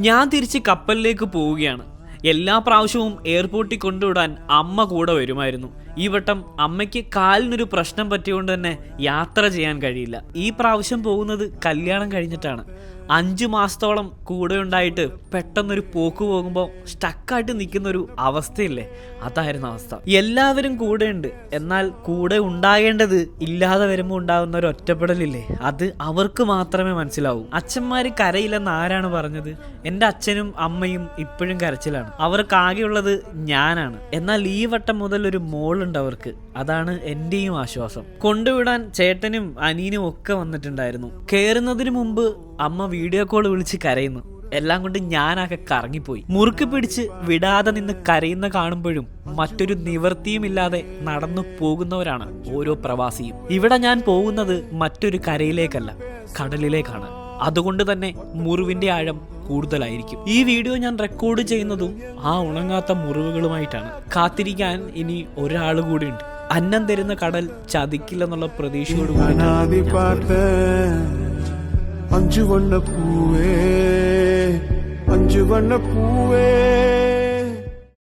ഞാൻ തിരിച്ച് കപ്പലിലേക്ക് പോവുകയാണ്. എല്ലാ പ്രാവശ്യവും എയർപോർട്ടിൽ കൊണ്ടുവിടാൻ അമ്മ കൂടെ വരുമായിരുന്നു. ഈ വട്ടം അമ്മയ്ക്ക് കാലിനൊരു പ്രശ്നം പറ്റിയോണ്ട് തന്നെ യാത്ര ചെയ്യാൻ കഴിയില്ല. ഈ പ്രാവശ്യം പോകുന്നത് കല്യാണം കഴിഞ്ഞിട്ടാണ്. അഞ്ചു മാസത്തോളം കൂടെ ഉണ്ടായിട്ട് പെട്ടെന്നൊരു പോക്ക് പോകുമ്പോൾ സ്റ്റക്കായിട്ട് നിൽക്കുന്ന ഒരു അവസ്ഥയില്ലേ? അതായിരുന്നു അവസ്ഥ. എല്ലാവരും കൂടെയുണ്ട് എന്നാൽ കൂടെ ഉണ്ടാകേണ്ടത് ഇല്ലാതെ വരുമ്പോൾ ഉണ്ടാകുന്ന ഒരു ഒറ്റപ്പെടലില്ലേ? അത് അവർക്ക് മാത്രമേ മനസ്സിലാവൂ. അച്ഛന്മാർ കരയില്ലെന്ന് ആരാണ് പറഞ്ഞത്? എന്റെ അച്ഛനും അമ്മയും ഇപ്പോഴും കരച്ചിലാണ്. അവർക്ക് ആകെയുള്ളത് ഞാനാണ്. എന്നാൽ ഈ വട്ടം മുതൽ ഒരു മോളുണ്ട് അവർക്ക്. അതാണ് എന്റെയും ആശ്വാസം. കൊണ്ടുവിടാൻ ചേട്ടനും അനീനും ഒക്കെ വന്നിട്ടുണ്ടായിരുന്നു. കയറുന്നതിന് മുമ്പ് അമ്മ വീഡിയോ കോൾ വിളിച്ച് കരയുന്നു. എല്ലാം കൊണ്ട് ഞാനാകെ കറങ്ങിപ്പോയി. മുറുക്ക് പിടിച്ച് വിടാതെ നിന്ന് കരയുന്ന കാണുമ്പോഴും മറ്റൊരു നിവൃത്തിയുമില്ലാതെ നടന്നു പോകുന്നവരാണ് ഓരോ പ്രവാസിയും. ഇവിടെ ഞാൻ പോകുന്നത് മറ്റൊരു കരയിലേക്കല്ല കടലിലേക്കാണ്. അതുകൊണ്ട് തന്നെ മുറിവിന്റെ ആഴം കൂടുതലായിരിക്കും. ഈ വീഡിയോ ഞാൻ റെക്കോർഡ് ചെയ്യുന്നതും ആ ഉണങ്ങാത്ത മുറിവുകളുമായിട്ടാണ്. കാത്തിരിക്കാൻ ഇനി ഒരാൾ കൂടിയുണ്ട് അന്നം തരുന്ന കടൽ ചതിക്കില്ലെന്നുള്ള പ്രതീക്ഷയോട് കൂടി അഞ്ചു വണ്ണ പൂവേ അഞ്ചു വണ്ണ പൂവേ.